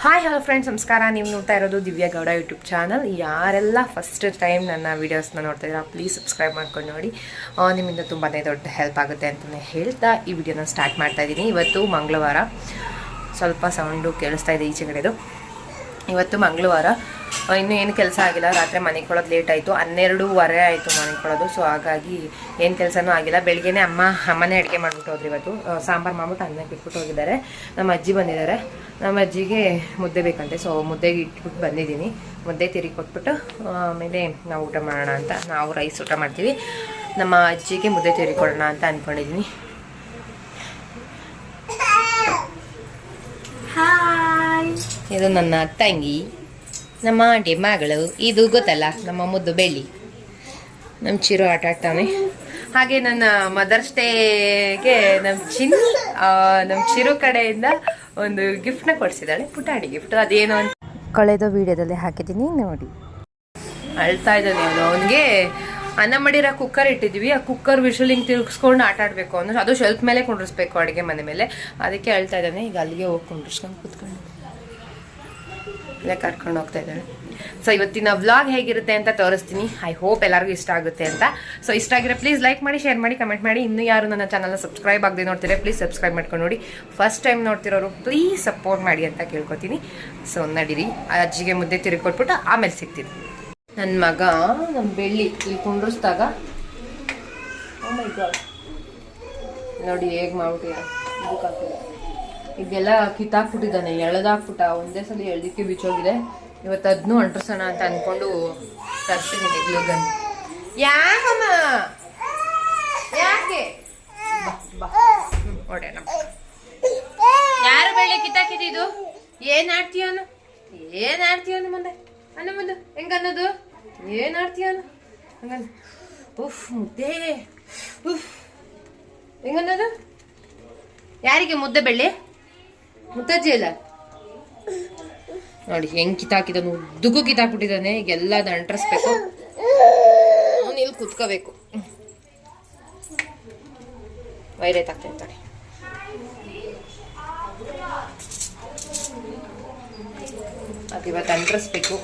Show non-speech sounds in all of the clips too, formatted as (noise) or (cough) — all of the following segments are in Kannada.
ಹಾಯ್ ಹಲೋ ಫ್ರೆಂಡ್ಸ್ ನಮಸ್ಕಾರ. ನೀವು ನೋಡ್ತಾ ಇರೋದು ದಿವ್ಯ ಗೌಡ ಯೂಟ್ಯೂಬ್ ಚಾನಲ್ ಯಾರೆಲ್ಲ ಫಸ್ಟ್ ಟೈಮ್ ನನ್ನ ವೀಡಿಯೋಸ್ನ ನೋಡ್ತಾ ಇದ್ದೀರಾ ಪ್ಲೀಸ್ ಸಬ್ಸ್ಕ್ರೈಬ್ ಮಾಡ್ಕೊಂಡು ನೋಡಿ. ನಿಮ್ಮಿಂದ ತುಂಬಾ ದೊಡ್ಡ ಹೆಲ್ಪ್ ಆಗುತ್ತೆ ಅಂತಲೇ ಹೇಳ್ತಾ ಈ ವಿಡಿಯೋನ ಸ್ಟಾರ್ಟ್ ಮಾಡ್ತಾ ಇದ್ದೀನಿ. ಇವತ್ತು ಮಂಗಳವಾರ. ಸ್ವಲ್ಪ ಸೌಂಡು ಕೇಳಿಸ್ತಾ ಇದೆ ಈಚೆ ಕಡೆದು ಇವತ್ತು ಮಂಗಳವಾರ. ಇನ್ನೂ ಏನು ಕೆಲಸ ಆಗಿಲ್ಲ. ರಾತ್ರಿ ಮನೆ ಕೊಡೋದು ಲೇಟ್ ಆಯಿತು. ಹನ್ನೆರಡೂವರೆ ಆಯಿತು ಮನೆ ಕೊಡೋದು. ಸೊ ಹಾಗಾಗಿ ಏನು ಕೆಲಸನೂ ಆಗಿಲ್ಲ. ಬೆಳಗ್ಗೆನೇ ಅಮ್ಮ, ಅಮ್ಮನೇ ಅಡುಗೆ ಮಾಡ್ಬಿಟ್ಟು ಹೋದ್ರಿ ಇವತ್ತು. ಸಾಂಬಾರು ಮಾಡ್ಬಿಟ್ಟು ಅನ್ನಕ್ಕೆ ಇಟ್ಬಿಟ್ಟು ಹೋಗಿದ್ದಾರೆ. ನಮ್ಮ ಅಜ್ಜಿ ಬಂದಿದ್ದಾರೆ. ನಮ್ಮ ಅಜ್ಜಿಗೆ ಮುದ್ದೆ ಬೇಕಂತೆ. ಸೊ ಮುದ್ದೆಗೆ ಇಟ್ಬಿಟ್ಟು ಬಂದಿದ್ದೀನಿ. ಮುದ್ದೆ ತಿರುಗಿ ಕೊಟ್ಬಿಟ್ಟು, ಆಮೇಲೆ ನಾವು ಊಟ ಮಾಡೋಣ ಅಂತ. ನಾವು ರೈಸ್ ಊಟ ಮಾಡ್ತೀವಿ. ನಮ್ಮ ಅಜ್ಜಿಗೆ ಮುದ್ದೆ ತಿರುಗಿ ಕೊಡೋಣ ಅಂತ ಅಂದ್ಕೊಂಡಿದ್ದೀನಿ ಇದು ನನ್ನ ತಂಗಿ, ನಮ್ಮ ಆಂಟಿ ಮಗಳು, ಇದು ಗೊತ್ತಲ್ಲ, ನಮ್ಮ ಮುದ್ದು ಬೆಳ್ಳಿ. ನಮ್ಮ ಚಿರು ಆಟ ಆಡ್ತಾನೆ. ಹಾಗೆ ನನ್ನ ಮದರ್ಸ್ ಡೇಗೆ ನಮ್ಮ ಚಿನ್ನಿ ನಮ್ಮ ಚಿರು ಕಡೆಯಿಂದ ಒಂದು ಗಿಫ್ಟ್ನ ಕೊಡಿಸಿದ್ದಾಳೆ, ಪುಟಾಣಿ ಗಿಫ್ಟ್ ಅದೇನು ಅಂತ ಕಳೆದ ವಿಡಿಯೋದಲ್ಲಿ ಹಾಕಿದ್ದೀನಿ, ನೋಡಿ. ಅಳ್ತಾ ಇದ್ದಾನೆ ಅವನು. ಅವನಿಗೆ ಅನ್ನ ಮಾಡಿರೋ ಕುಕ್ಕರ್ ಇಟ್ಟಿದ್ವಿ ಆ ಕುಕ್ಕರ್ ವಿಶಲ್ ಹಿಂಗೆ ತಿರುಗಿಸ್ಕೊಂಡು ಆಟ ಆಡಬೇಕು ಅಂದ್ರೆ ಅದು ಶೆಲ್ಫ್ ಮೇಲೆ ಕುಂಡ್ರಿಸ್ಬೇಕು ಅಡುಗೆ ಮನೆ ಮೇಲೆ. ಅದಕ್ಕೆ ಅಳ್ತಾ ಇದ್ದಾನೆ. ಈಗ ಅಲ್ಲಿಗೆ ಹೋಗಿ ಕುಂಡ್ರಿಸ್ಕೊಂಡು ಕೂತ್ಕೊಂಡು ಇಲ್ಲೇ ಕರ್ಕೊಂಡು ಹೋಗ್ತಾ ಇದ್ದಾಳೆ ಸೊ ಇವತ್ತಿನ ವ್ಲಾಗ್ ಹೇಗಿರುತ್ತೆ ಅಂತ ತೋರಿಸ್ತೀನಿ. ಐ ಹೋಪ್ ಎಲ್ಲರಿಗೂ ಇಷ್ಟ ಆಗುತ್ತೆ ಅಂತ. ಸೊ ಇಷ್ಟ ಆಗಿರೋ ಪ್ಲೀಸ್ ಲೈಕ್ ಮಾಡಿ ಶೇರ್ ಮಾಡಿ ಕಮೆಂಟ್ ಮಾಡಿ. ಇನ್ನೂ ಯಾರು ನನ್ನ ಚಾನಲ್ನ ಸಬ್ಸ್ಕ್ರೈಬ್ ಆಗದೆ ನೋಡ್ತೀರಾ ಪ್ಲೀಸ್ ಸಬ್ಸ್ಕ್ರೈಬ್ ಮಾಡ್ಕೊಂಡು ನೋಡಿ. ಫಸ್ಟ್ ಟೈಮ್ ನೋಡ್ತಿರೋರು ಪ್ಲೀಸ್ ಸಪೋರ್ಟ್ ಮಾಡಿ ಅಂತ ಕೇಳ್ಕೊತೀನಿ. ಸೊ ನಡೀರಿ. ಅಜ್ಜಿಗೆ ಮುದ್ದೆ ತಿರುಗಿ ಕೊಟ್ಬಿಟ್ಟು ಆಮೇಲೆ ಸಿಗ್ತೀನಿ. ನನ್ನ ಮಗ ನಮ್ಮ ಬೆಳ್ಳಿ ಇಲ್ಲಿ ಕುಂಡ್ರಿಸ್ದಾಗ. Oh. ನೋಡಿ ಹೇಗೆ ಮಾಡ್ಬಿಟ್ಟಿಯ ಇದೆಲ್ಲ ಕಿತ್ತಾಕ್ಬಿಟ್ಟಿದ್ದಾನೆ, ಎಳೆದಾಕ್ಬಿಟ್ಟ. ಒಂದೇ ಸಲ ಎಳ್ದಿಕ್ಕೆ ಬಿಚ್ಚೋಗಿದೆ. ಇವತ್ತು ಅದನ್ನು ಅಂಟ್ರಿಸೋಣ ಅಂತ ಅಂದ್ಕೊಂಡು ತರ್ಸಿದ್ದೀನಿ ಗ್ಲೂಗನ್ ಯಾಕಮ್ಮ? ಯಾಕೆ? ಯಾರು ಬೆಳ್ಳಿ ಕಿತ್ತಾಕಿದ್ದು ಏನ್ ಆಡ್ತೀಯನು? ಏನ್ ಆಡ್ತೀಯನು ಮುಂದೆ? ಅನ್ನ ಮುಂದೆ, ಹೆಂಗನ್ನೋದು? ಏನ್ ಆಡ್ತೀಯನು? ಹಂಗನ್ ಉಫ್, ಮುದ್ದೆ. ಉಫ್. ಹೆಂಗನ್ನೋದು? ಯಾರಿಗೆ ಮುದ್ದೆ ಬೆಳ್ಳಿ? ಮುತ್ತಜ್ಜಿ ಅಲ್ಲ ನೋಡಿ, ಹೆಂಗ್ ಕಿತ್ತಾಕಿದನು ಉದ್ದಕ್ಕೂ ಕಿತ್ತಾಕ್ಬಿಟ್ಟಿದ್ದಾನೆ. ಈಗ ಎಲ್ಲ ಅಂಟ್ರಿಸ್ಬೇಕು. ಅವನು ಇಲ್ಲಿ ಕುತ್ಕೋಬೇಕು. ವೈರೈತ್ ಆಗ್ತಾ ಇರ್ತಾನೆ ಅದು ಇವತ್ತು ಅಂಟ್ರಿಸ್ಬೇಕು.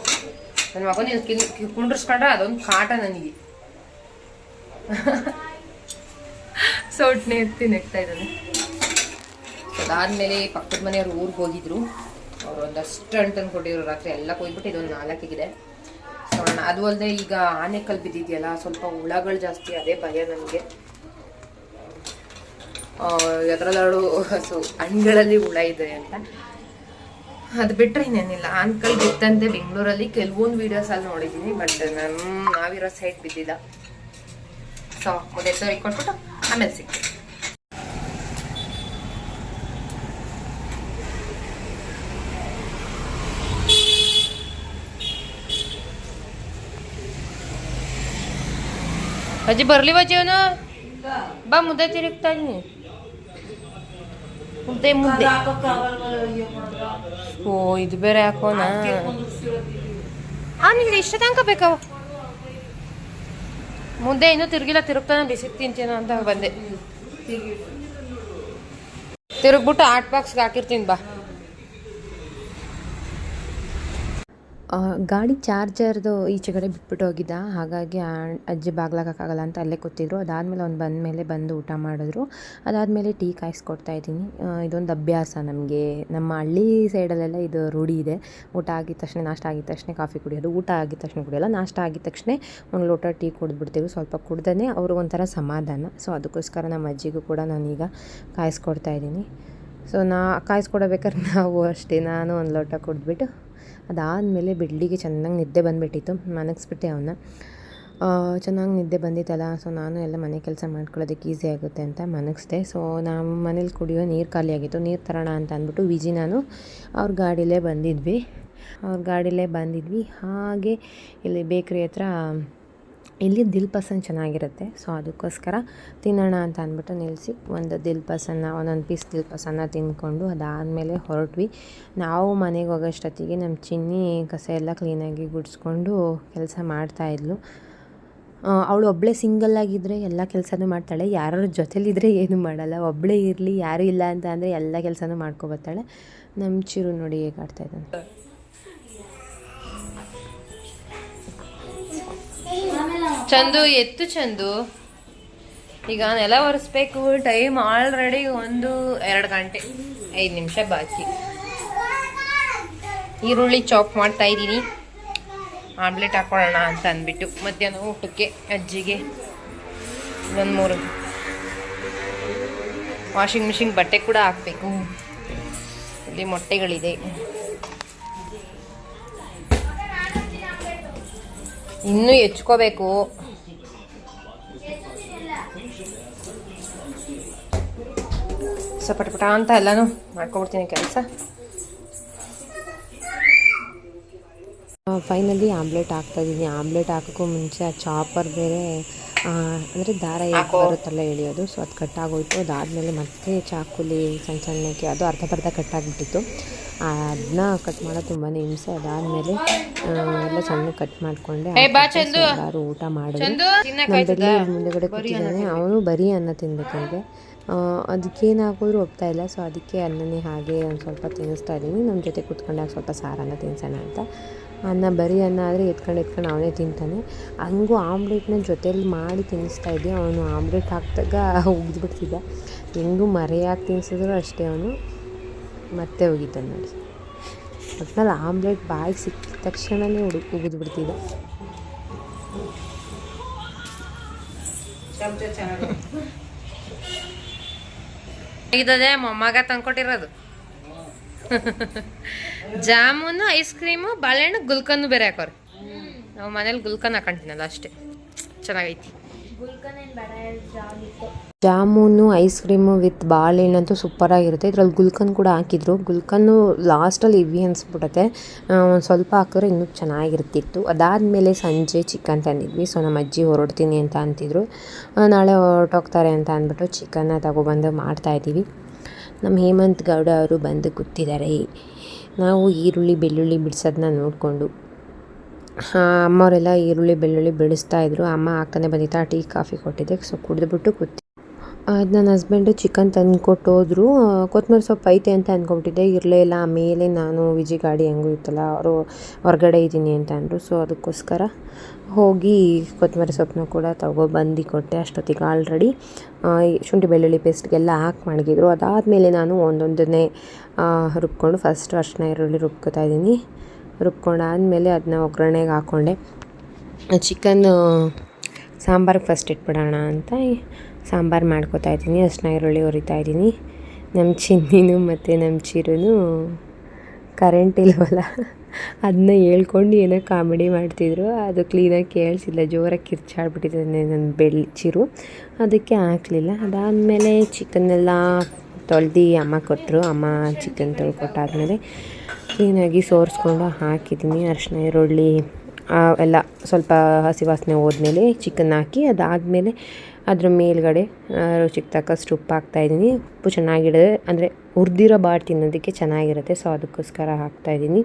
ನನ್ನ ಮಗನ ಇಲ್ಲಿ ಕುಂಡ್ರಿಸ್ಕೊಂಡ್ರೆ ಅದೊಂದು ಕಾಟ ನನಗೆ. ಸೊಟ್ನೆ ಎತ್ತಿ ನೆಗ್ತಾ ಇದ್ದಾನೆ. ಅದಾದ್ಮೇಲೆ ಪಕ್ಕದ ಮನೆಯವರು ಊರಿಗೆ ಹೋಗಿದ್ರು. ಅವ್ರು ಒಂದಷ್ಟು ಅಂಟನ್ ಕೊಟ್ಟಿರೋ ರಾತ್ರಿ ಎಲ್ಲ ಕೊಯ್ಬಿಟ್ಟು ಇದೊಂದು ನಾಲ್ಕಿಗಿದೆ ನೋಡೋಣ ಅದು ಅಲ್ಲದೆ ಈಗ ಆನೆಕಲ್ ಬಿದ್ದಿದೆಯಲ್ಲ, ಸ್ವಲ್ಪ ಹುಳಗಳು ಜಾಸ್ತಿ, ಅದೇ ಭಯ ನನಗೆ ಎದರಲ್ಲಾಡು ಸೊ ಹಣ್ಣುಗಳಲ್ಲಿ ಹುಳ ಇದೆ ಅಂತ. ಅದು ಬಿಟ್ಟರೆ ಇನ್ನೇನಿಲ್ಲ. ಆನ್ಕಲ್ ಬಿತ್ತಂತೆ ಬೆಂಗಳೂರಲ್ಲಿ, ಕೆಲವೊಂದು ವೀಡಿಯೋಸಲ್ಲಿ ನೋಡಿದ್ದೀನಿ ಬಟ್ ನಾನು ನಾವಿರೋ ಸೈಡ್ ಬಿದ್ದಿಲ್ಲ. ಸೊ ಮುದ್ದೆ ಕೊಟ್ಬಿಟ್ಟು ಆಮೇಲೆ ಸಿಗ್ತೀವಿ ಬರ್ಲಿ ಬಜ್ಜಿ ಅವನು ಬಾ ಮುದ್ದೆ ತಿರುಗ್ತಾ ನೀ ಮುದ್ದೆ ಮುದ್ದೆ ಓ ಇದು ಬೇರೆ ಹಾಕೋಣ ಅವನಿಗೆ ಇಷ್ಟ ತನಕ ಬೇಕಾವ ಮುದ್ದೆ ಇನ್ನೂ ತಿರುಗಿಲ್ಲ ತಿರುಗ್ತಾನೆ ಬಿಸಿ ತಿಂತೀನೋ ಅಂತ ಬಂದೆ ತಿರುಗ್ಬಿಟ್ಟು ಆಟ್ ಬಾಕ್ಸ್ಗೆ ಹಾಕಿರ್ತೀನಿ ಬಾ ಗಾಡಿ ಚಾರ್ಜರ್ದು ಈಚೆ ಕಡೆ ಬಿಟ್ಬಿಟ್ಟು ಹೋಗಿದ್ದ. ಹಾಗಾಗಿ ಅಜ್ಜಿ ಬಾಗ್ಲಾಗಕ್ಕಾಗಲ್ಲ ಅಂತ ಅಲ್ಲೇ ಕೂತಿದ್ರು. ಅದಾದಮೇಲೆ ಅವ್ನು ಬಂದ ಮೇಲೆ ಬಂದು ಊಟ ಮಾಡಿದ್ರು. ಅದಾದಮೇಲೆ ಟೀ ಕಾಯಿಸ್ಕೊಡ್ತಾ ಇದ್ದೀನಿ. ಇದೊಂದು ಅಭ್ಯಾಸ ನಮಗೆ. ನಮ್ಮ ಹಳ್ಳಿ ಸೈಡಲ್ಲೆಲ್ಲ ಇದು ರೂಢಿ ಇದೆ. ಊಟ ಆಗಿದ ತಕ್ಷಣ ನಾಷ್ಟ ಆಗಿದ ತಕ್ಷಣ ಕಾಫಿ ಕುಡಿಯೋದು, ಊಟ ಆಗಿದ ತಕ್ಷಣ ಕುಡಿಯೋಲ್ಲ, ನಾಷ್ಟ ಆಗಿದ ತಕ್ಷಣ ಒಂದು ಲೋಟ ಟೀ ಕುಡಿದ್ಬಿಡ್ತೀವಿ. ಸ್ವಲ್ಪ ಕುಡ್ದೇ ಅವ್ರಿಗೊಂಥರ ಸಮಾಧಾನ. ಸೊ, ಅದಕ್ಕೋಸ್ಕರ ನಮ್ಮ ಅಜ್ಜಿಗೂ ಕೂಡ ನಾನೀಗ ಕಾಯಿಸ್ಕೊಡ್ತಾ ಇದ್ದೀನಿ. ಸೊ, ನಾ ಕಾಯಿಸ್ಕೊಡಬೇಕಾದ್ರೆ ನಾವು ಅಷ್ಟೇ. ನಾನು ಒಂದು ಲೋಟ ಕುಡಿದ್ಬಿಟ್ಟು ಅದಾದಮೇಲೆ ಬೆಳ್ಳಿಗೆ ಚೆನ್ನಾಗಿ ನಿದ್ದೆ ಬಂದುಬಿಟ್ಟಿತ್ತು ಮನಗಿಸ್ಬಿಟ್ಟೆ ಅವನ್ನ ಚೆನ್ನಾಗಿ ನಿದ್ದೆ ಬಂದಿತ್ತಲ್ಲ, ಸೊ ನಾನು ಎಲ್ಲ ಮನೆ ಕೆಲಸ ಮಾಡ್ಕೊಳ್ಳೋದಕ್ಕೆ ಈಸಿ ಆಗುತ್ತೆ ಅಂತ ಮನಗಿಸ್ದೆ ಸೊ ನಮ್ಮ ಮನೇಲಿ ಕುಡಿಯೋ ನೀರು ಖಾಲಿಯಾಗಿತ್ತು ನೀರು ತರೋಣ ಅಂತ ಅಂದ್ಬಿಟ್ಟು ವಿಜಿ ನಾನು ಅವ್ರ ಗಾಡಿಲೇ ಬಂದಿದ್ವಿ. ಅವ್ರ ಗಾಡಿಲೇ ಬಂದಿದ್ವಿ. ಹಾಗೆ ಇಲ್ಲಿ ಬೇಕ್ರಿ ಹತ್ರ ಇಲ್ಲಿ ದಿಲ್ ಪಸನ್ ಚೆನ್ನಾಗಿರುತ್ತೆ. ಸೊ, ಅದಕ್ಕೋಸ್ಕರ ತಿನ್ನೋಣ ಅಂತ ಅಂದ್ಬಿಟ್ಟು ನಿಲ್ಲಿಸಿ ಒಂದು ದಿಲ್ ಪಸನ್ನ ಒಂದೊಂದು ಪೀಸ್ ದಿಲ್ ಪಸನ್ನ ತಿಂದ್ಕೊಂಡು ಅದಾದಮೇಲೆ ಹೊರಟ್ವಿ. ನಾವು ಮನೆಗೆ ಹೋಗೋಷ್ಟೊತ್ತಿಗೆ ನಮ್ಮ ಚಿನ್ನಿ ಕಸ ಎಲ್ಲ ಕ್ಲೀನಾಗಿ ಗುಡಿಸ್ಕೊಂಡು ಕೆಲಸ ಮಾಡ್ತಾಯಿದ್ಲು ಅವಳು ಒಬ್ಬಳೇ ಸಿಂಗಲ್ ಆಗಿದ್ದರೆ ಎಲ್ಲ ಕೆಲಸನೂ ಮಾಡ್ತಾಳೆ. ಯಾರ ಜೊತೆಲಿದ್ದರೆ ಏನು ಮಾಡಲ್ಲ. ಒಬ್ಬಳೇ ಇರಲಿ, ಯಾರೂ ಇಲ್ಲ ಅಂತ ಅಂದರೆ ಎಲ್ಲ ಕೆಲಸನೂ ಮಾಡ್ಕೊಬರ್ತಾಳೆ ನಮ್ಮ ಚಿರು ನೋಡಿ ಹೇಗೆ ಆಡ್ತಾ ಇದ್ದಾನೆ. ಚಂದು, ಎತ್ತು ಚಂದು. ಈಗ ನೆಲ ಒರೆಸ್ಬೇಕು ಟೈಮ್ ಆಲ್ರೆಡಿ ಒಂದು ಎರಡು ಗಂಟೆ. ಐದು ನಿಮಿಷ ಬಾಕಿ. ಈರುಳ್ಳಿ ಚಾಪ್ ಮಾಡ್ತಾ ಇದ್ದೀನಿ. ಆಮ್ಲೆಟ್ ಹಾಕೊಳ್ಳೋಣ ಅಂತ ಅಂದ್ಬಿಟ್ಟು. ಮಧ್ಯಾಹ್ನ ಊಟಕ್ಕೆ ಅಜ್ಜಿಗೆ ಒಂದು ಮೂರು. ವಾಷಿಂಗ್ ಮಿಷಿನ್ ಬಟ್ಟೆ ಕೂಡ ಹಾಕಬೇಕು. ಇಲ್ಲಿ ಮೊಟ್ಟೆಗಳಿದೆ. ಇನ್ನೂ ಹೆಚ್ಕೋಬೇಕು. ಸೊ ಪಟಪಟ ಅಂತ ಎಲ್ಲನೂ ಮಾಡ್ಕೊಬಿಡ್ತೀನಿ ಕೆಲಸ. ಫೈನಲಿ ಆಮ್ಲೆಟ್ ಹಾಕ್ತಾಯಿದ್ದೀನಿ ಆಮ್ಲೆಟ್ ಹಾಕೋಕ್ಕೂ ಮುಂಚೆ ಆ ಚಾಪರ್ ಬೇರೆ ಅಂದರೆ ದಾರ ಹೇಗೆ ಬರುತ್ತಲ್ಲ ಎಳೆಯೋದು. ಸೊ ಅದು ಕಟ್ಟಾಗೋಯಿತು. ಅದಾದಮೇಲೆ ಮತ್ತೆ ಚಾಕುಲಿ ಸಣ್ಣ ಸಣ್ಣಕ್ಕೆ ಅದು ಅರ್ಧ ಬರ್ಧ ಕಟ್ಟಾಗ್ಬಿಟ್ಟಿತ್ತು. ಅದನ್ನ ಕಟ್ ಮಾಡೋದು ತುಂಬಾ ಹಿಂಸೆ. ಅದಾದಮೇಲೆ ಎಲ್ಲ ಸಣ್ಣ ಕಟ್ ಮಾಡಿಕೊಂಡೆ. ಯಾರು. ಎಲ್ಲರೂ ಊಟ ಮಾಡಿದ್ರು. ನಮ್ಮ? ಬೆಳ್ಳಿ ಮುಂದೆಗಡೆ ಕೂತಿದ್ದಾನೆ ಅವನು ಬರೀ ಅನ್ನ ತಿನ್ಬೇಕಂದ್ರೆ ಅದಕ್ಕೇನಾಗೋದ್ರೂ ಒಪ್ತಾ ಇಲ್ಲ. ಸೊ ಅದಕ್ಕೆ ಅನ್ನನೇ ಹಾಗೆ ಒಂದು ಸ್ವಲ್ಪ ತಿನ್ನಿಸ್ತಾ ಇದ್ದೀನಿ. ನಮ್ಮ ಜೊತೆ ಕುತ್ಕೊಂಡಾಗ ಸ್ವಲ್ಪ ಸಾರನ್ನ ತಿನ್ಸೋಣ ಅಂತ. ಅನ್ನ ಬರೀ ಅನ್ನ ಆದರೆ ಎತ್ಕೊಂಡು ಎತ್ಕೊಂಡು ಅವನೇ ತಿಂತಾನೆ. ಹಂಗೂ ಆಮ್ಲೆಟ್ನ ಜೊತೆಯಲ್ಲಿ ಮಾಡಿ ತಿನ್ನಿಸ್ತಾ ಇದ್ದೆ. ಅವನು ಆಮ್ಲೆಟ್ ಹಾಕಿದಾಗ ಉಗಿದ್ಬಿಡ್ತಿದ್ದ. ಹೆಂಗೂ ಮರೆಯಾಗಿ ತಿನ್ಸಿದ್ರು ಅಷ್ಟೇ ಅವನು. ಮತ್ತೆ ಹೋಗಿದ್ದಾನೆ ನೋಡಿ. ಒಟ್ನಲ್ಲಿ ಆಮ್ಲೆಟ್ ಬಾಯಿಗೆ ಸಿಕ್ಕಿದ ತಕ್ಷಣವೇ ಉಡು ಉಗಿದ್ಬಿಡ್ತಿದ್ದ. ಇದೇ ಮೊಮ್ಮಗ ತಂದ್ಕೊಟ್ಟಿರೋದು. ಜಾಮೂನು ಐಸ್ ಕ್ರೀಮು ಬಾಳೆಹಣ್ಣು ಗುಲ್ಕನ್ನು ಬೇರೆ ಹಾಕೋರು. ನಾವು ಮನೇಲಿ ಗುಲ್ಕನ್ ಹಾಕೊಂತೀನಲ್ಲ ಅಷ್ಟೇ. ಚೆನ್ನಾಗೈತಿ. ಜಾಮೂನು ಐಸ್ ಕ್ರೀಮು ವಿತ್ ಬಾಳೆಹಣ್ಣಂತೂ ಸೂಪರಾಗಿರುತ್ತೆ. ಇದ್ರಲ್ಲಿ ಗುಲ್ಕನ್ ಕೂಡ ಹಾಕಿದ್ರು. ಗುಲ್ಕನ್ನು ಲಾಸ್ಟಲ್ಲಿ ಇವಿ ಅನಿಸ್ಬಿಡುತ್ತೆ ಒಂದು ಸ್ವಲ್ಪ ಹಾಕಿದ್ರೆ ಇನ್ನೂ ಚೆನ್ನಾಗಿರ್ತಿತ್ತು. ಅದಾದಮೇಲೆ ಸಂಜೆ ಚಿಕನ್ ತಂದಿದ್ವಿ. ಸೊ ನಮ್ಮ ಅಜ್ಜಿ ಹೊರಡ್ತೀನಿ ಅಂತ ಅಂತಿದ್ರು. ನಾಳೆ ಹೊರಟೋಗ್ತಾರೆ ಅಂತ ಅಂದ್ಬಿಟ್ಟು ಚಿಕನ್ನ ತಗೊಬಂದು ಮಾಡ್ತಾಯಿದ್ದೀವಿ ನಮ್ಮ ಹೇಮಂತ್ ಗೌಡ ಅವರು ಬಂದು ಕೂತಿದ್ದಾರೆ. ನಾವು ಈರುಳ್ಳಿ, ಬೆಳ್ಳುಳ್ಳಿ ಬಿಡಿಸೋದನ್ನ ನೋಡಿಕೊಂಡು. ಅಮ್ಮವರೆಲ್ಲ ಈರುಳ್ಳಿ, ಬೆಳ್ಳುಳ್ಳಿ ಬಿಡಿಸ್ತಾ ಇದ್ರು. ಅಮ್ಮ ಹಾಕ್ತಾನೆ ಬಂದಿತ್ತು ಟೀ ಕಾಫಿ ಕೊಟ್ಟಿದ್ದೆ. ಸೊ ಕುಡಿದ್ಬಿಟ್ಟು ಕೂತಿ ಅದು ನನ್ನ ಹಸ್ಬೆಂಡು ಚಿಕನ್ ತಂದು ಕೊಟ್ಟು ಹೋದ್ರು ಕೊತ್ತಂಬರಿ ಸೊಪ್ಪು ಐತೆ ಅಂತ ಅಂದ್ಕೊಬಿಟ್ಟಿದ್ದೆ ಇರಲೇ ಇಲ್ಲ, ಆಮೇಲೆ ನಾನು ವಿಜಿ ಗಾಡಿ ಹೆಂಗೂ ಇತ್ತಲ್ಲ, ಅವರು ಹೊರಗಡೆ ಇದ್ದೀನಿ ಅಂತ ಅಂದರು. ಸೊ ಅದಕ್ಕೋಸ್ಕರ ಹೋಗಿ ಕೊತ್ತಂಬರಿ ಸೊಪ್ಪನ್ನು ಕೂಡ ತಗೊಬಂದು ಕೊಟ್ಟೆ ಅಷ್ಟೊತ್ತಿಗೆ ಆಲ್ರೆಡಿ ಶುಂಠಿ ಬೆಳ್ಳುಳ್ಳಿ ಪೇಸ್ಟ್ಗೆಲ್ಲ ಹಾಕಿ ಮಾಡಿದ್ರು ಅದಾದಮೇಲೆ ನಾನು ಒಂದೊಂದನ್ನೇ ರುಬ್ಕೊಂಡು ಫಸ್ಟ್ ಅರ್ಶಿನ ಈರುಳ್ಳಿ ರುಬ್ಕೊತಾ ಇದ್ದೀನಿ ರುಬ್ಕೊಂಡಾದಮೇಲೆ ಅದನ್ನ ಒಗ್ಗರಣೆಗೆ ಹಾಕ್ಕೊಂಡೆ ಚಿಕನ್ ಸಾಂಬಾರಿಗೆ ಫಸ್ಟ್ ಇಟ್ಬಿಡೋಣ ಅಂತ ಸಾಂಬಾರು ಮಾಡ್ಕೊತಾ ಇದ್ದೀನಿ ಅರ್ಶಿನ ಈರುಳ್ಳಿ ಹುರಿತಾ ಇದ್ದೀನಿ. ನಮ್ಮ ಚಿನ್ನಿನೂ ಮತ್ತು ನಮ್ಮ ಚಿರೂ ಕರೆಂಟ್ ಇಲ್ವಲ್ಲ? ಅದನ್ನ ಹೇಳ್ಕೊಂಡು ಏನೋ ಕಾಮಿಡಿ ಮಾಡ್ತಿದ್ರು. ಅದು ಕ್ಲೀನಾಗಿ ಕೇಳಿಸಿಲ್ಲ. ಜೋರಾಗಿ ಕಿರ್ಚಾಡ್ಬಿಟ್ಟಿದ್ದಾನೆ ನನ್ನ ಬೆಳ್ಳಿ ಚಿರು. ಅದಕ್ಕೆ ಹಾಕಲಿಲ್ಲ. ಅದಾದಮೇಲೆ ಚಿಕನ್ನೆಲ್ಲ ತೊಳ್ದು ಅಮ್ಮ ಕೊಟ್ಟರು ಅಮ್ಮ ಚಿಕನ್ ತೊಳ್ಕೊಟ್ಟಾದ್ಮೇಲೆ ಕ್ಲೀನಾಗಿ ಸೋರಿಸ್ಕೊಂಡು ಹಾಕಿದ್ದೀನಿ. ಅರಿಶಿನ ಈರುಳ್ಳಿ ಎಲ್ಲ ಸ್ವಲ್ಪ ಹಸಿ ವಾಸನೆ ಹೋದ್ಮೇಲೆ ಚಿಕನ್ ಹಾಕಿ ಅದಾದಮೇಲೆ ಅದ್ರ ಮೇಲ್ಗಡೆ ರುಚಿಗೆ ತಕ್ಕಷ್ಟು ಉಪ್ಪು ಹಾಕ್ತಾಯಿದ್ದೀನಿ ಉಪ್ಪು ಚೆನ್ನಾಗಿಡದೆ, ಅಂದರೆ ಹುರಿದಿರೋ ಬಾಟ್ ತಿನ್ನೋದಕ್ಕೆ ಚೆನ್ನಾಗಿರುತ್ತೆ, ಸೊ ಅದಕ್ಕೋಸ್ಕರ ಹಾಕ್ತಾಯಿದ್ದೀನಿ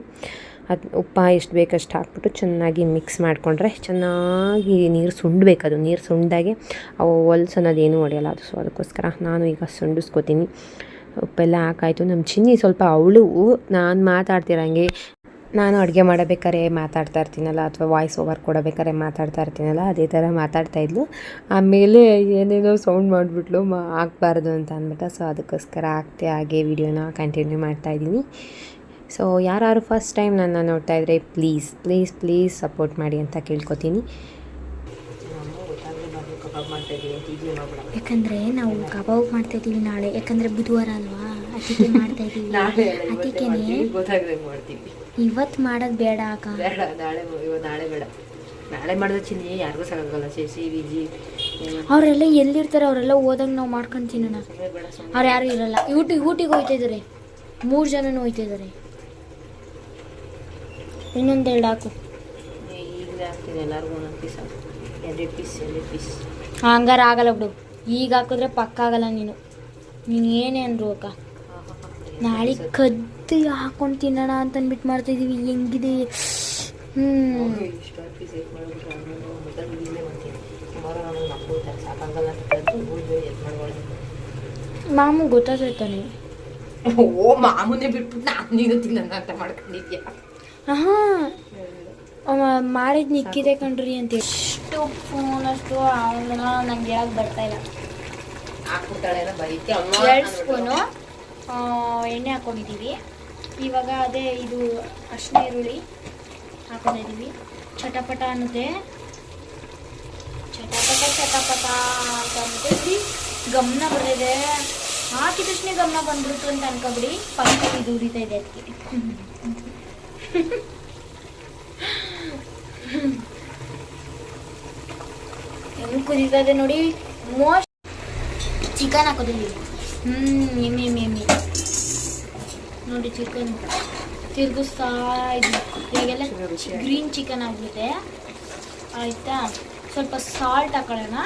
ಅದು ಉಪ್ಪು ಎಷ್ಟು ಬೇಕಷ್ಟು ಹಾಕ್ಬಿಟ್ಟು ಚೆನ್ನಾಗಿ ಮಿಕ್ಸ್ ಮಾಡಿಕೊಂಡ್ರೆ ಚೆನ್ನಾಗಿ ನೀರು ಸುಂಡಬೇಕು ಅದು. ನೀರು ಸುಂಡಾಗೆ ಅವು ಹೊಲ್ಸು ಅನ್ನೋದೇನು ಹೊಡೆಯಲ್ಲ ಅದು. ಸೊ ಅದಕ್ಕೋಸ್ಕರ ನಾನು ಈಗ ಸುಂಡಿಸ್ಕೋತೀನಿ. ಉಪ್ಪೆಲ್ಲ ಹಾಕಾಯಿತು. ನಮ್ಮ ಚಿನ್ನಿ ಸ್ವಲ್ಪ ಅವಳು, ನಾನು ಮಾತಾಡ್ತಿರಂಗೆ ನಾನು ಅಡುಗೆ ಮಾಡಬೇಕಾದ್ರೆ ಮಾತಾಡ್ತಾ ಇರ್ತೀನಲ್ಲ ಅಥವಾ ವಾಯ್ಸ್ ಓವರ್ ಕೊಡಬೇಕಾದ್ರೆ ಮಾತಾಡ್ತಾ ಇರ್ತೀನಲ್ಲ ಅದೇ ಥರ ಮಾತಾಡ್ತಾ ಇದ್ಲು. ಆಮೇಲೆ ಏನೇನೋ ಸೌಂಡ್ ಮಾಡಿಬಿಟ್ಲು ಮಾ ಆಗಬಾರ್ದು ಅಂತ ಅಂದ್ಬಿಟ್ಟು ಸೊ ಅದಕ್ಕೋಸ್ಕರ ಆಗ್ತೆ ಹಾಗೆ ವಿಡಿಯೋನ ಕಂಟಿನ್ಯೂ ಮಾಡ್ತಾಯಿದ್ದೀನಿ ಸೊ ಯಾರು ಫಸ್ಟ್ ಟೈಮ್ ನನ್ನ ನೋಡ್ತಾ ಇದ್ದರೆ ಪ್ಲೀಸ್ ಪ್ಲೀಸ್ ಪ್ಲೀಸ್ ಸಪೋರ್ಟ್ ಮಾಡಿ ಅಂತ ಕೇಳ್ಕೊತೀನಿ. ಯಾಕಂದ್ರೆ ನಾವು ಕಬಾಬ್ ಮಾಡ್ತಾ ಇದೀವಿ ನಾಳೆ ಯಾಕಂದ್ರೆ ಬುಧವಾರ ಅಲ್ವಾ? ಅದಕ್ಕೆ ಮಾಡ್ತಾ ಇದೀವಿ ಅದಕ್ಕೆ ಮಾಡ್ತೀವಿ. ಇವತ್ತು ಮಾಡೋದು ಬೇಡ ಅಕ್ಕ. ಬೇಡ ನಾಳೆ ಇವತ್ತು ನಾಳೆ ಬೇಡ. ನಾಳೆ ಮಾಡಿದ್ರೆ ಚಿನ್ನಿ ಯಾರಿಗೂ ಸಾಕಾಗಲ್ಲ. ವಿ ವಿಜಿ ಅವರೆಲ್ಲ ಎಲ್ಲಿರ್ತಾರೆ ಅವರೆಲ್ಲ ಹೋದಂಗೆ ನಾವು ಮಾಡ್ಕೊಂಡು ತಿನ್ನೋಣ. ಅವ್ರು ಯಾರು ಇರಲ್ಲ. ಊಟಿ ಊಟಿಗೆ ಹೋಯ್ತಾ ಇದ್ದಾರೆ ಮೂರು ಜನನು ಹೋಯ್ತಾ ಇನ್ನೊಂದು ಇನ್ನೊಂದೆರಡು ಹಾಕು. ಈಗಲೇ ಹಾಕ್ತೀನಿ. ಎಲ್ಲರಿಗೂ ಒಂದೊಂದು ಪೀಸ್ ಎರಡು ಪೀಸ್ ಎರಡು ಪೀಸ್ ಹಂಗಾರೆ ಆಗಲ್ಲ ಬಿಡು. ಈಗ ಹಾಕಿದ್ರೆ ಪಕ್ಕ ಆಗಲ್ಲ ನೀನು. ನೀನು ಏನೇ ಅಂದ್ರು ಅಕ್ಕ. ನಾಳೆ ಕದ್ದು ಹಾಕೊಂಡು ತಿನ್ನೋಣ ಅಂತ ಅಂದ್ಬಿಟ್ಟು ಮಾಡ್ತಾ ಇದೀವಿ. ಹೆಂಗಿದೆ? ಹ್ಞೂ ಮಾಮು ಗೊತ್ತಾಗ್ತಾನೆ ಓ ಮಾಮೂನೇ ಬಿಟ್ಬಿಟ್ಟು ನಾನು ನೀನು ತಿನ್ನೋಣ ಅಂತ ಮಾಡ್ಕೊಂಡಿದ್ಯಾ? ಹಾಂ. ಮಾಡಿದ್ ನಿಕ್ಕಿದೆ ಕಣ್ರಿ ಅಂತ ಎಷ್ಟು ಫೋನ್ ಅಷ್ಟು ಅವನ ನಂಗೆ ಯಾಕೆ ಬರ್ತಾ ಇಲ್ಲ. ಎರಡು ಸ್ಪೂನು ಎಣ್ಣೆ ಹಾಕೊಂಡಿದ್ದೀವಿ. ಇವಾಗ ಅದೇ ಇದು ಅರ್ಶಿನ ಈರುಳ್ಳಿ ಹಾಕೊಂಡಿದ್ದೀವಿ ಚಟಪಟ ಅನ್ನುತ್ತೆ ಚಟಪಟ ಚಟಪಟ ಅಂತ ಇಲ್ಲಿ ಗಮನ ಬರ್ತಿದೆ ಹಾಕಿದ ತಕ್ಷಣ ಗಮನ ಬಂದ್ಬಿಡ್ತು ಅಂತ ಅನ್ಕೊಬಿಡಿ. ಪಂಕ ಇದು ಉರಿತಾ ಇದೆ ಅದಕ್ಕೆ ಹೆಂಗ್ ಕುದೀತಾ ಇದೆ ನೋಡಿ. ಮೋಸ್ಟ್ ಚಿಕನ್ ಹಾಕೋದಿಲ್ಲ ಹ್ಮ್, ಎಮ್ಮೆ ಎಮ್ಮೆ ಎಮ್ಮೆ. ನೋಡಿ ಚಿಕನ್ ತಿರುಗಿಸ್ತಾ ಇದ್ವಿ ಈಗೆಲ್ಲ ಗ್ರೀನ್ ಚಿಕನ್ ಆಗ್ಬಿಟ್ಟಿದೆ ಆಯ್ತಾ? ಸ್ವಲ್ಪ ಸಾಲ್ಟ್ ಹಾಕೊಳ್ಳೋಣ.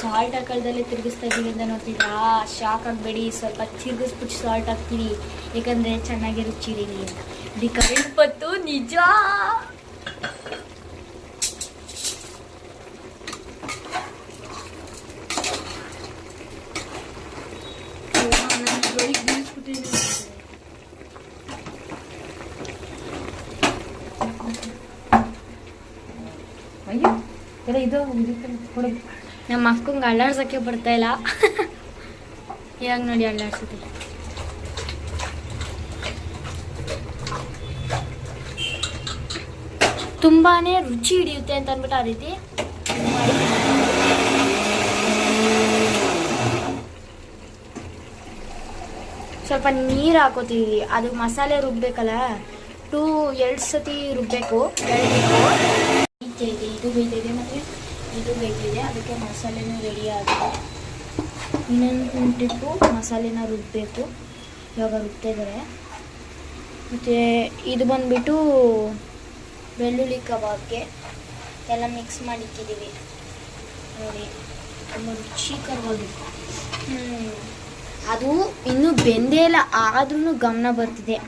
ಸಾಲ್ಟ್ ಹಾಕೊಳ್ಳ್ದಲ್ಲೇ ತಿರುಗಿಸ್ತಾ ಇದ್ದೀವಿ ಅಂತ ನೋಡ್ತಿದ್ರಾ? ಶಾಕ್ ಆಗಬೇಡಿ. ಸ್ವಲ್ಪ ತಿರುಗಿಸ್ಬಿಟ್ಟು ಸಾಲ್ಟ್ ಹಾಕ್ತೀವಿ ಯಾಕಂದರೆ ಚೆನ್ನಾಗಿ ರುಚಿ ಇರಲಿ ಅಂತ. ಇದು ಕರೆಂಟ್ ಬತ್ತು ನಿಜ! ಅಯ್ಯೋ ಎಲ್ಲ ಇದು ನಮ್ಮ ಅಕ್ಕಂಗೆ ಬರ್ತಾ ಇಲ್ಲ. ಇವಾಗ ನೋಡಿ ಅಳ್ಳಾಡ್ಸುತ್ತೆ ತುಂಬಾನೇ ರುಚಿ ಹಿಡಿಯುತ್ತೆ ಅಂತ ಅಂದ್ಬಿಟ್ಟು ಆ ರೀತಿ ಸ್ವಲ್ಪ ನೀರು ಹಾಕೋತೀವಿ. ಅದು ಮಸಾಲೆ ರುಬ್ಬೇಕಲ್ಲ? ಟೂ ಎರಡು ಸತಿ ರುಬ್ಬಬೇಕು ಇದು ಮತ್ತು ಇದು ಬೇಕಿದೆ ಅದಕ್ಕೆ ಮಸಾಲೆನೂ ರೆಡಿ ಆಗಿದೆ ಇನ್ನೊಂದು ಟಿಪ್ಪು ಮಸಾಲೆನ ರುಬ್ಬಬೇಕು ಇವಾಗ ರುಬ್ತಿದ್ದಾರೆ ಮತ್ತು ಇದು ಬಂದ್ಬಿಟ್ಟು ಬೆಳ್ಳುಳ್ಳಿ ಕಬಾಬ್ಗೆ ಎಲ್ಲ ಮಿಕ್ಸ್ ಮಾಡಿ ಇಕ್ಕಿದ್ದೀವಿ. ನೋಡಿ, ತುಂಬ ರುಚಿಕರವಾಗಿತ್ತು. ಅದು ಇನ್ನೂ ಬೆಂದೇ ಇಲ್ಲ ಆದ್ರೂ ಗಮನ ಬರ್ತಿದೆ.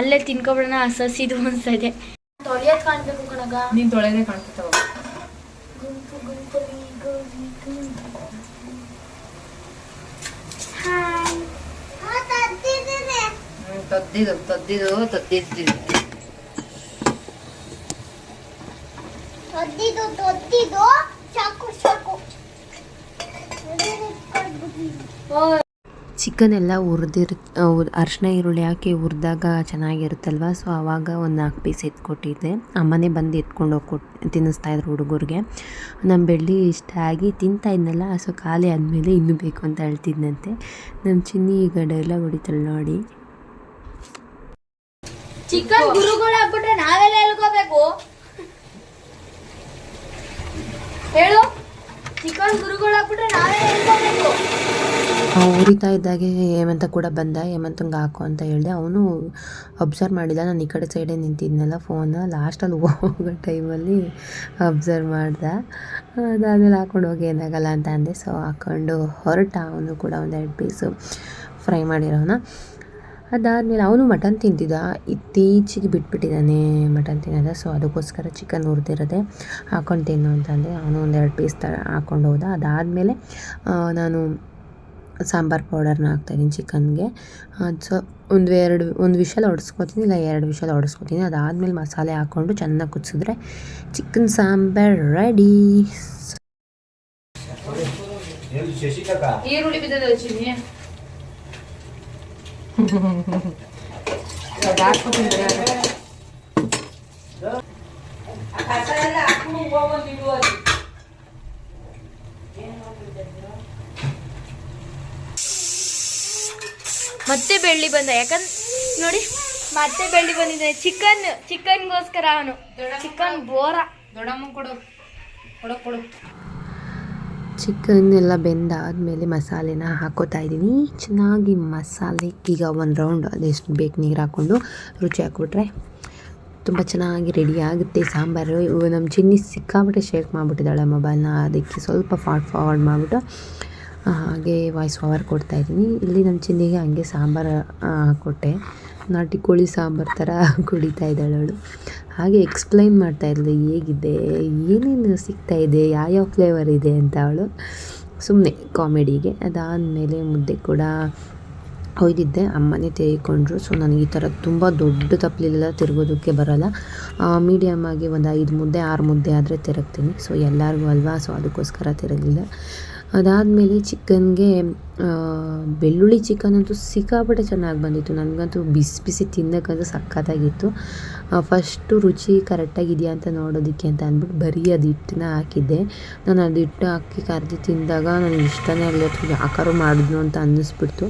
ಅಲ್ಲೇ ತಿನ್ಕೊಬಿಡೋಣ ಹಸಿದು ಅನ್ಸ್ತಾ ಇದೆ. ತೊಳೆಯೋದು ಕಾಣ್ಬೇಕು ಕಣಗ. ನೀನ್ ತೊಳೆದೇ ಕಾಣ್ತಿತ್ತವ ಗುಂಪು ಗುಂಪಲ್ಲಿ ಗೋಧಿ ಗುಂಪು. ಹಾಯ್. ತದ್ದಿದು ತದ್ದಿದು ತದ್ದಿದ್ದು ತೊದ್ದಿದ್ದು ತೊದ್ದಿದ್ದು. ಚಾಕು ಚಾಕು. ಓ ಚಿಕನ್ ಎಲ್ಲ ಹುರಿದಿರ್ ಅರಿಶಿನ ಈರುಳ್ಳಿ ಹಾಕಿ ಹುರಿದಾಗ ಚೆನ್ನಾಗಿರುತ್ತಲ್ವ? ಸೊ ಆವಾಗ ಒಂದು ನಾಲ್ಕು ಪೀಸ್ ಎತ್ಕೊಟ್ಟಿದ್ದೆ. ಅಮ್ಮನೇ ಬಂದು ಎತ್ಕೊಂಡು ಹೋಗಿ ಕೊಟ್ಟು ತಿನ್ನಿಸ್ತಾ ಇದ್ರು ಹುಡುಗರಿಗೆ. ನಮ್ಮ ಬೆಳ್ಳಿ ಇಷ್ಟ ಆಗಿ ತಿಂತಾ ಇದ್ನಲ್ಲ ಸೊ ಖಾಲಿ ಆದಮೇಲೆ ಇನ್ನೂ ಬೇಕು ಅಂತ ಹೇಳ್ತಿದ್ನಂತೆ. ನಮ್ಮ ಚಿನ್ನಿ ಈಗ ಎಲ್ಲ ಹೊಡಿತಾಳೆ ನೋಡಿ. ಚಿಕನ್ ಗುರುಗಳು ನಾವೆಲ್ಲ ಹೇಳ್ಕೋಬೇಕು ಹೇಳು. ಉರಿತಾ ಇದ್ದಾಗೆ ಹೇಮಂತ ಕೂಡ ಬಂದ, ಹೇಮಂತಂಗೆ ಹಾಕು ಅಂತ ಹೇಳಿದೆ. ಅವನು ಅಬ್ಸರ್ವ್ ಮಾಡಿದ, ನಾನು ಈ ಕಡೆ ಸೈಡೇ ನಿಂತಿದ್ನಲ್ಲ ಫೋನ್ ಲಾಸ್ಟಲ್ಲಿ ಹೋಗೋ ಟೈಮಲ್ಲಿ ಅಬ್ಸರ್ವ್ ಮಾಡ್ದ. ಅದಾದಮೇಲೆ ಹಾಕೊಂಡು ಹೋಗಿ ಏನಾಗಲ್ಲ ಅಂತ ಅಂದೆ. ಸೊ ಹಾಕೊಂಡು ಹೊರಟ ಅವನು ಕೂಡ ಒಂದು ಎರಡು ಪೀಸು ಫ್ರೈ ಮಾಡಿರೋನ. ಅದಾದಮೇಲೆ ಅವನು ಮಟನ್ ತಿಂತಿದ್ದ ಇತ್ತೀಚೆಗೆ ಬಿಟ್ಬಿಟ್ಟಿದ್ದಾನೆ ಮಟನ್ ತಿನ್ನೋದ. ಸೊ ಅದಕ್ಕೋಸ್ಕರ ಚಿಕನ್ ಹುರಿದಿರೋದೆ ಹಾಕೊಂಡು ತಿನ್ನು ಅಂತಂದರೆ ಅವನು ಒಂದೆರಡು ಪೀಸ್ ತ ಹಾಕ್ಕೊಂಡು ಹೋದ. ಅದಾದಮೇಲೆ ನಾನು ಸಾಂಬಾರು ಪೌಡರ್ನ ಹಾಕ್ತಾಯಿದ್ದೀನಿ ಚಿಕನ್ಗೆ ಅದು ಸೊ ಒಂದು ಎರಡು ಒಂದು ವಿಷಲ್ ಹೊಡೆಸ್ಕೊತೀನಿ ಇಲ್ಲ ಎರಡು ವಿಷಲ್ ಹೊಡೆಸ್ಕೊತೀನಿ ಅದಾದಮೇಲೆ ಮಸಾಲೆ ಹಾಕ್ಕೊಂಡು ಚೆನ್ನಾಗಿ ಕುದಿಸಿದ್ರೆ ಚಿಕನ್ ಸಾಂಬಾರ್ ರೆಡಿ ಈರುಳ್ಳಿ ಬಿದ್ದದ ಚಿನ್ನಿ? ಮತ್ತೆ ಬೆಳ್ಳಿ ಬಂದ ಯಾಕಂದ್ರೆ ನೋಡಿ, ಮತ್ತೆ ಬೆಳ್ಳಿ ಬಂದಿದೆ. ಚಿಕನ್, ಚಿಕನ್ಗೋಸ್ಕರ ಅವನು. ಚಿಕನ್ ಬೋರ. ದೊಡ್ಡಮ್ಮ ಕೊಡು ಕೊಡು ಕೊಡು. ಚಿಕನ್ ಎಲ್ಲ ಬೆಂದಾದಮೇಲೆ ಮಸಾಲೆನ ಹಾಕೋತಾ ಇದ್ದೀನಿ. ಚೆನ್ನಾಗಿ ಮಸಾಲೆ, ಈಗ ಒಂದು ರೌಂಡ್ ಅದೆಷ್ಟು ಬೇಕು ನೀರು ಹಾಕ್ಕೊಂಡು ರುಚಿ ಹಾಕ್ಬಿಟ್ರೆ ತುಂಬ ಚೆನ್ನಾಗಿ ರೆಡಿ ಆಗುತ್ತೆ. ಸಾಂಬಾರು ನಮ್ಮ ಚಿನ್ನಿ ಸಿಕ್ಕಾಬಿಟ್ಟೆ ಶೇಕ್ ಮಾಡಿಬಿಟ್ಟಿದ್ದಾಳೆ ಮೊಬೈಲ್ನ ಅದಕ್ಕೆ ಸ್ವಲ್ಪ ಫಾಸ್ಟ್ ಫಾರ್ವರ್ಡ್ ಮಾಡಿಬಿಟ್ಟು ಹಾಗೆ ವಾಯ್ಸ್ ಓವರ್ ಕೊಡ್ತಾಯಿದ್ದೀನಿ ಇಲ್ಲಿ ನಮ್ಮ ಚಿನ್ನಿಗೆ ಹಂಗೆ ಸಾಂಬಾರು ಕೊಟ್ಟೆ. ನಾಟಿ ಕೋಳಿ ಸಾಂಬಾರು ಥರ (laughs) ಕುಡಿತಾ ಇದ್ದಾಳೆ ಅವಳು. ಹಾಗೆ ಎಕ್ಸ್ಪ್ಲೈನ್ ಮಾಡ್ತಾ ಇದ್ಲು, ಹೇಗಿದೆ? ಏನೇನು ಸಿಗ್ತಾ ಇದೆ? ಯಾವ್ಯಾವ ಫ್ಲೇವರ್ ಇದೆ? ಅಂತ ಅವಳು. ಸುಮ್ಮನೆ ಕಾಮಿಡಿಗೆ ಅದಾದಮೇಲೆ ಮುದ್ದೆ ಕೂಡ ಒಯ್ದಿದ್ದೆ. ಅಮ್ಮನೇ ತೆಗೆದುಕೊಂಡ್ರು. ಸೊ ನನಗೆ ಈ ಥರ ತುಂಬ ದೊಡ್ಡ ತಪ್ಪಲಿಲ್ಲ ತಿರುಗೋದಕ್ಕೆ ಬರೋಲ್ಲ. ಮೀಡಿಯಮ್ ಆಗಿ ಒಂದು ಐದು ಮುದ್ದೆ, ಆರು ಮುದ್ದೆ ಆದರೆ ತಿರುಗ್ತೀನಿ. ಸೊ ಎಲ್ಲರಿಗೂ ಅಲ್ವಾ? ಸೊ ಅದಕ್ಕೋಸ್ಕರ ತಿರುಗಲಿಲ್ಲ. ಅದಾದಮೇಲೆ ಚಿಕನ್ಗೆ ಬೆಳ್ಳುಳ್ಳಿ ಚಿಕನ್ ಅಂತೂ ಸಿಕ್ಕಾಪಟ್ಟೆ ಚೆನ್ನಾಗಿ ಬಂದಿತ್ತು. ನನಗಂತೂ ಬಿಸಿ ಬಿಸಿ ತಿನ್ನೋಕ್ಕಂತೂ ಸಖತ್ತಾಗಿತ್ತು. ಫಸ್ಟು ರುಚಿ ಕರೆಕ್ಟಾಗಿದೆಯಾ ಅಂತ ನೋಡೋದಕ್ಕೆ ಅಂತ ಅಂದ್ಬಿಟ್ಟು ಬರೀ ಅದು ಹಿಟ್ಟನ್ನ ಹಾಕಿದ್ದೆ. ನಾನು ಅದು ಹಿಟ್ಟು ಹಾಕಿ ಕರೆದು ತಿಂದಾಗ ನನಗೆ ಇಷ್ಟನೇ ಆಗಲಿ ಅಥವಾ ಯಾಕಾರು ಮಾಡಿದ್ನು ಅಂತ ಅನ್ನಿಸ್ಬಿಡ್ತು.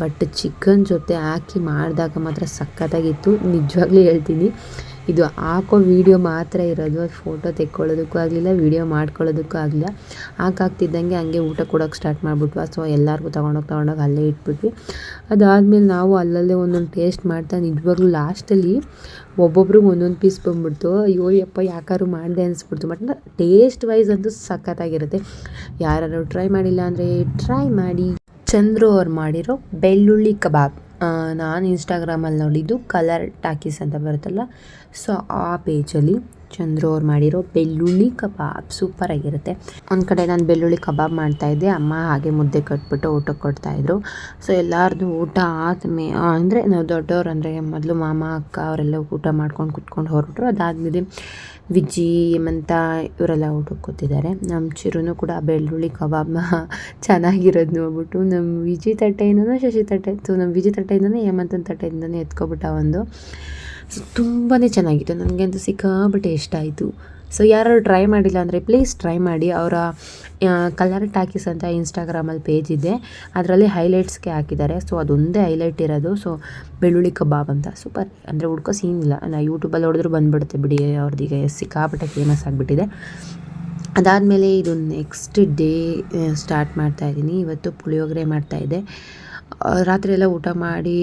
ಬಟ್ ಚಿಕನ್ ಜೊತೆ ಹಾಕಿ ಮಾಡಿದಾಗ ಮಾತ್ರ ಸಖತ್ತಾಗಿತ್ತು. ನಿಜವಾಗ್ಲೂ ಹೇಳ್ತೀನಿ. ಇದು ಹಾಕೋ ವೀಡಿಯೋ ಮಾತ್ರ ಇರೋದು, ಅದು ಫೋಟೋ ತೆಕ್ಕೊಳ್ಳೋದಕ್ಕೂ ಆಗಲಿಲ್ಲ ವೀಡಿಯೋ ಮಾಡ್ಕೊಳ್ಳೋದಕ್ಕೂ ಆಗಲಿಲ್ಲ. ಹಾಕಾಗ್ತಿದ್ದಂಗೆ ಹಂಗೆ ಊಟ ಕೊಡೋಕೆ ಸ್ಟಾರ್ಟ್ ಮಾಡಿಬಿಟ್ವಾ. ಸೊ ಎಲ್ಲರಿಗೂ ತೊಗೊಂಡೋಗಿ ತೊಗೊಂಡೋಗಿ ಅಲ್ಲೇ ಇಟ್ಬಿಟ್ವಿ. ಅದಾದಮೇಲೆ ನಾವು ಅಲ್ಲಲ್ಲೇ ಒಂದೊಂದು ಟೇಸ್ಟ್ ಮಾಡ್ತಾ, ನಿಜವಾಗ್ಲೂ ಲಾಸ್ಟಲ್ಲಿ ಒಬ್ಬೊಬ್ರಿಗೆ ಒಂದೊಂದು ಪೀಸ್ ಬಂದ್ಬಿಡ್ತು. ಅಯ್ಯೋ, ಯಪ್ಪ, ಯಾಕಾದ್ರು ಮಾಡಿದೆ ಅನಿಸ್ಬಿಡ್ತು. ಬಟ್ ಟೇಸ್ಟ್ ವೈಸ್ ಅಂತೂ ಸಖತ್ತಾಗಿರುತ್ತೆ. ಯಾರು ಟ್ರೈ ಮಾಡಿಲ್ಲ ಅಂದರೆ ಟ್ರೈ ಮಾಡಿ. ಚಂದ್ರು ಅವ್ರು ಮಾಡಿರೋ ಬೆಳ್ಳುಳ್ಳಿ ಕಬಾಬ್. ನಾನು ಇನ್ಸ್ಟಾಗ್ರಾಮಲ್ಲಿ ನೋಡಿದ್ದು ಕಲರ್ ಟಾಕೀಸ್ ಅಂತ ಬರುತ್ತಲ್ಲ. ಸೊ ಆ ಪೇಜಲ್ಲಿ ಚಂದ್ರು ಅವ್ರು ಮಾಡಿರೋ ಬೆಳ್ಳುಳ್ಳಿ ಕಬಾಬ್ ಸೂಪರಾಗಿರುತ್ತೆ ಒಂದು ಕಡೆ ನಾನು ಬೆಳ್ಳುಳ್ಳಿ ಕಬಾಬ್ ಮಾಡ್ತಾಯಿದ್ದೆ ಅಮ್ಮ ಹಾಗೆ ಮುದ್ದೆ ಕಟ್ಬಿಟ್ಟು ಊಟಕ್ಕೆ ಕೊಡ್ತಾಯಿದ್ರು ಸೊ ಎಲ್ಲರದು ಊಟ ಆದಮೇ ಅಂದರೆ ನಾವು ದೊಡ್ಡವ್ರು ಅಂದರೆ ಮೊದಲು ಮಾಮ, ಅಕ್ಕ ಅವರೆಲ್ಲ ಊಟ ಮಾಡ್ಕೊಂಡು ಕುತ್ಕೊಂಡು ಹೊರಬಿಟ್ರು ಅದಾದಮೇಲೆ ವಿಜ್ಜಿ ಹೇಮಂತ ಇವರೆಲ್ಲ ಊಟಕ್ಕೆ ಕೂತಿದ್ದಾರೆ. ನಮ್ಮ ಚಿರುನು ಕೂಡ ಬೆಳ್ಳುಳ್ಳಿ ಕಬಾಬ್ನ (laughs) ಚೆನ್ನಾಗಿರೋದು ನೋಡ್ಬಿಟ್ಟು ನಮ್ಮ ವಿಜಿ ತಟ್ಟೆಯಿಂದನೂ ಶಶಿ ತಟ್ಟೆ, ಸೊ ನಮ್ಮ ವಿಜಿ ತಟ್ಟೆಯಿಂದನೇ ಹೇಮಂತನ ತಟ್ಟೆಯಿಂದನೇ ಎತ್ಕೊಬಿಟ್ಟ ಒಂದು. ಸೊ ತುಂಬಾ ಚೆನ್ನಾಗಿತ್ತು. ನನಗಂತೂ ಸಿಕ್ಕಾಪಟ್ಟೆ ಇಷ್ಟ ಆಯಿತು. ಸೊ ಯಾರು ಟ್ರೈ ಮಾಡಿಲ್ಲ ಅಂದರೆ ಪ್ಲೀಸ್ ಟ್ರೈ ಮಾಡಿ. ಅವರ ಕಲರ್ ಟಾಕೀಸ್ ಅಂತ ಇನ್ಸ್ಟಾಗ್ರಾಮಲ್ಲಿ ಪೇಜ್ ಇದೆ. ಅದರಲ್ಲಿ ಹೈಲೈಟ್ಸ್ಗೆ ಹಾಕಿದ್ದಾರೆ. ಸೊ ಅದೊಂದೇ ಹೈಲೈಟ್ ಇರೋದು. ಸೊ ಬೆಳ್ಳುಳ್ಳಿ ಕಬಾಬ್ ಅಂತ. ಸೂಪರ್ ಅಂದರೆ ಹುಡ್ಕೋ ಸೀನ್ ಇಲ್ಲ. ನಾ ಯೂಟ್ಯೂಬಲ್ಲಿ ಹೊಡೆದ್ರು ಬಂದುಬಿಡುತ್ತೆ ಬಿಡಿ ಅವ್ರದ್ದೀಗ ಸಿಕ್ಕಾಪಟ್ಟೆ ಫೇಮಸ್ ಆಗಿಬಿಟ್ಟಿದೆ. ಅದಾದಮೇಲೆ ಇದು ನೆಕ್ಸ್ಟ್ ಡೇ ಸ್ಟಾರ್ಟ್ ಮಾಡ್ತಾಯಿದ್ದೀನಿ ಇವತ್ತು ಪುಳಿಯೋಗರೆ ಮಾಡ್ತಾಯಿದ್ದೆ ರಾತ್ರಿ ಎಲ್ಲ ಊಟ ಮಾಡಿ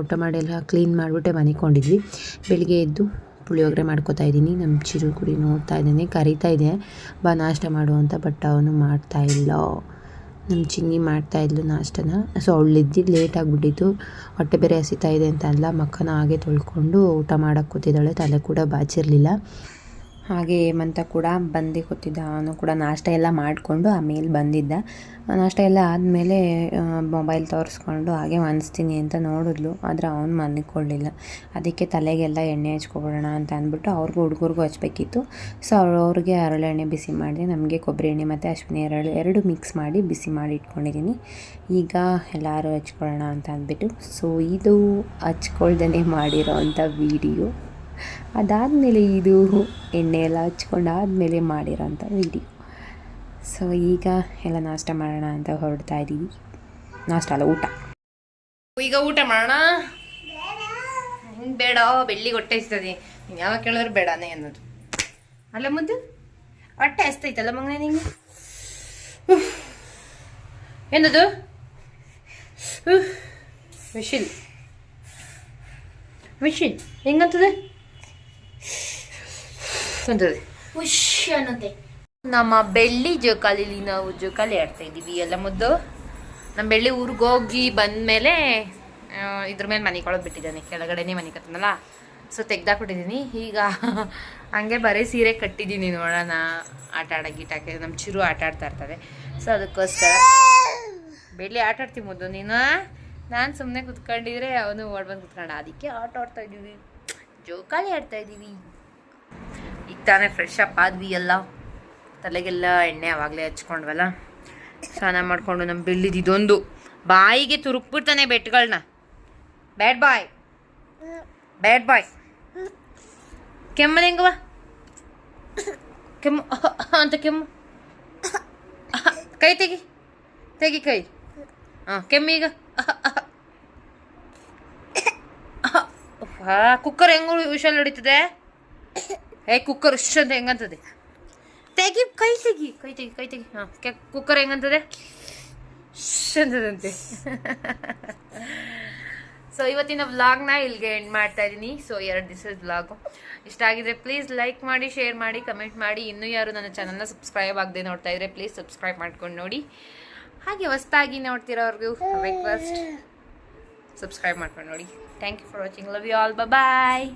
ಊಟ ಮಾಡಿ ಎಲ್ಲ ಕ್ಲೀನ್ ಮಾಡಿಬಿಟ್ಟೆ ಮನಿಕೊಂಡಿದ್ವಿ ಬೆಳಿಗ್ಗೆ ಎದ್ದು ಪುಳಿಯೋಗರೆ ಮಾಡ್ಕೋತಾ ಇದ್ದೀನಿ. ನಮ್ಮ ಚಿರು ಕುಡಿ ನೋಡ್ತಾ ಇದ್ದಾನೆ. ಕರಿತಾ ಇದೆ. ಬಾ, ನಾಷ್ಟ ಮಾಡು ಅಂತ ಬಟ್ ಅವನು ಮಾಡ್ತಾ ಇಲ್ಲ. ನಮ್ಮ ಚಿನ್ನಿ ಮಾಡ್ತಾ ಇದ್ಲು ನಾಷ್ಟನ. ಸೊ ಅವಳಿದ್ದು ಲೇಟ್ ಆಗಿಬಿಟ್ಟಿತ್ತು. ಹೊಟ್ಟೆ ಬೇರೆ ಹಸಿತಾ ಇದೆ ಅಂತ ಅಲ್ಲ, ಮಕ್ಕನ ಹಾಗೆ ತೊಳ್ಕೊಂಡು ಊಟ ಮಾಡೋಕ್ಕೆ ಕೂತಿದ್ದಾಳೆ. ತಲೆ ಕೂಡ ಬಾಚಿರಲಿಲ್ಲ. ಹಾಗೆ ಹೇಮಂತ ಕೂಡ ಬಂದು ಕೂತಿದ್ದ. ಅವನು ಕೂಡ ನಾಷ್ಟ ಎಲ್ಲ ಮಾಡಿಕೊಂಡು ಆಮೇಲೆ ಬಂದಿದ್ದ. ನಾಷ್ಟ ಎಲ್ಲ ಆದಮೇಲೆ ಮೊಬೈಲ್ ತೋರಿಸ್ಕೊಂಡು ಹಾಗೆ ಅನಿಸ್ತೀನಿ ಅಂತ ನೋಡಿದ್ಲು. ಆದರೆ ಅವನು ಮನ್ಕೊಳ್ಳಿಲ್ಲ ಅದಕ್ಕೆ ತಲೆಗೆಲ್ಲ ಎಣ್ಣೆ ಹಚ್ಕೊಬಿಡೋಣ ಅಂತ ಅಂದ್ಬಿಟ್ಟು ಅವ್ರಿಗೂ ಹುಡುಗರಿಗೂ ಹಚ್ಬೇಕಿತ್ತು. ಸೊ ಅವ್ರು, ಅವ್ರಿಗೆ ಹರಳೆಣ್ಣೆ ಬಿಸಿ ಮಾಡಿದೆ. ನಮಗೆ ಕೊಬ್ಬರಿ ಎಣ್ಣೆ ಮತ್ತು ಅಶ್ವಿನಿ ಹರಳು ಎರಡು ಮಿಕ್ಸ್ ಮಾಡಿ ಬಿಸಿ ಮಾಡಿ ಇಟ್ಕೊಂಡಿದ್ದೀನಿ. ಈಗ ಎಲ್ಲರೂ ಹಚ್ಕೊಳ್ಳೋಣ ಅಂತ ಅಂದ್ಬಿಟ್ಟು. ಸೊ ಇದು ಹಚ್ಕೊಳ್ದೇ ಮಾಡಿರೋ ವೀಡಿಯೋ ಅದಾದಮೇಲೆ ಇದು ಎಣ್ಣೆ ಎಲ್ಲ ಹಚ್ಕೊಂಡಾದಮೇಲೆ ಮಾಡಿರೋಂಥ ವಿಡಿಯೋ. ಸೊ ಈಗ ಎಲ್ಲ ನಾಷ್ಟ ಮಾಡೋಣ ಅಂತ ಹೊರಡ್ತಾ ಇದ್ದೀವಿ ನಾಷ್ಟ ಅಲ್ಲ, ಊಟ. ಈಗ ಊಟ ಮಾಡೋಣ? ಬೇಡ, ಬೆಳ್ಳಿ ಹೊಟ್ಟೆ ಹಚ್ತದೆ. ನೀನು ಯಾವಾಗ ಕೇಳಿದ್ರು ಬೇಡನೇ ಅನ್ನೋದು. ಅಲ್ಲ, ಮುದ್ದು, ಹೊಟ್ಟೆ ಹಸ್ತೈತಲ್ಲ ಮಗನೇ ನಿಂಗೆ? ಏನದು. ವಿಶಿಲ್ ವಿಶಿಲ್ ಹೆಂಗಂತದೆ ಅಂತದೆ ಖುಷಿ ಅನ್ನುತ್ತೆ ನಮ್ಮ ಬೆಳ್ಳಿ ಜೋಕಾಲಿಲಿ ನಾವು ಜೋಕಾಲಿ ಆಡ್ತಾ ಇದ್ದೀವಿ ಎಲ್ಲ ಮುದ್ದು? ನಮ್ಮ ಬೆಳ್ಳಿ ಊರಿಗೆ ಹೋಗಿ ಬಂದಮೇಲೆ ಇದ್ರ ಮೇಲೆ ಮನೆ ಕೊಳೋದು ಬಿಟ್ಟಿದ್ದಾನೆ ಕೆಳಗಡೆನೇ ಮನೆ ಕತ್ತನಲ್ಲ ಸೊ ತೆಗ್ದಾಕ್ಬಿಟ್ಟಿದ್ದೀನಿ. ಈಗ ಹಂಗೆ ಬರೀ ಸೀರೆ ಕಟ್ಟಿದ್ದೀನಿ ನೋಡೋಣ ಆಟ ಆಡೋ ಗೀಟಕ್ಕೆ ನಮ್ಮ ಚಿರು ಆಟ ಆಡ್ತಾ ಇರ್ತದೆ ಸೊ ಅದಕ್ಕೋಸ್ಕರ ಬೆಳ್ಳಿ ಆಟ ಆಡ್ತೀವಿ ಮುದ್ದು ನೀನು? ನಾನು ಸುಮ್ಮನೆ ಕುತ್ಕೊಂಡಿದ್ರೆ ಅವನು ಓಡ್ಬಂದು ಕುತ್ಕೊಂಡ. ಅದಕ್ಕೆ ಆಟ ಆಡ್ತಾ ಇದ್ದೀವಿ. ಜೋಕಾಲಿ ಆಡ್ತಾ ಇದ್ದೀವಿ. ತಾನೇ ಫ್ರೆಶ್ ಅಪ್ ಆದ್ವಿ ಎಲ್ಲ ತಲೆಗೆಲ್ಲ ಎಣ್ಣೆ ಅವಾಗಲೇ ಹಚ್ಕೊಂಡ್ವಲ್ಲ. ಸ್ನಾನ ಮಾಡಿಕೊಂಡು ನಮ್ಮ ಬೆಳ್ಳಿದ ಇದೊಂದು. ಬಾಯಿಗೆ ತುರುಕ್ಬಿಡ್ತಾನೆ ಬೆಟ್ಗಳನ್ನ ಬ್ಯಾಡ್ ಬಾಯ್ ಬ್ಯಾಡ್ ಬಾಯ್ ಕೆಮ್ಮ ಹೆಂಗವ ಕೆಮ್ಮು ಅಂತ ಕೆಮ್ಮು. ಕೈ ತೆಗಿ. ತೆಗಿ ಕೈ. ಹಾಂ ಕೆಮ್ಮೀಗ ಕುಕ್ಕರ್ ಹೆಂಗ ವಿಷಲ್ ಹೊಡಿತದೆ? ಏ, ಕುಕ್ಕರ್ ಉಶ್ ಅಂತ ಹೆಂಗಂತದೆ? ತೆಗಿ, ಕೈ ತೆಗಿ ಕೈ ತೆಗಿ ಕೈ ತೆಗಿ. ಹಾಂ ಕುಕ್ಕರ್ ಹೆಂಗಂತದೆ? ಅಂತದಂತೆ ಸೊ (laughs) ಇವತ್ತಿನ ವ್ಲಾಗ್ನ ಇಲ್ಲಿಗೆ ಎಂಡ್ ಮಾಡ್ತಾ ಇದ್ದೀನಿ. ಸೊ ಎರಡು ದಿವಸದ ವ್ಲಾಗು ಇಷ್ಟ ಆಗಿದ್ರೆ ಪ್ಲೀಸ್ ಲೈಕ್ ಮಾಡಿ ಶೇರ್ ಮಾಡಿ ಕಮೆಂಟ್ ಮಾಡಿ. ಇನ್ನೂ ಯಾರು ನನ್ನ ಚಾನಲ್ನ ಸಬ್ಸ್ಕ್ರೈಬ್ ಆಗದೆ ನೋಡ್ತಾ ಇದ್ರೆ ಪ್ಲೀಸ್ ಸಬ್ಸ್ಕ್ರೈಬ್ ಮಾಡ್ಕೊಂಡು ನೋಡಿ. ಹಾಗೆ ಹೊಸ್ತಾಗಿ ನೋಡ್ತಿರೋರ್ಗೂ ರಿಕ್ವೆಸ್ಟ್ ಸಬ್ಸ್ಕ್ರೈಬ್ ಮಾಡ್ಕೊಂಡು ನೋಡಿ. Thank you for watching love you all bye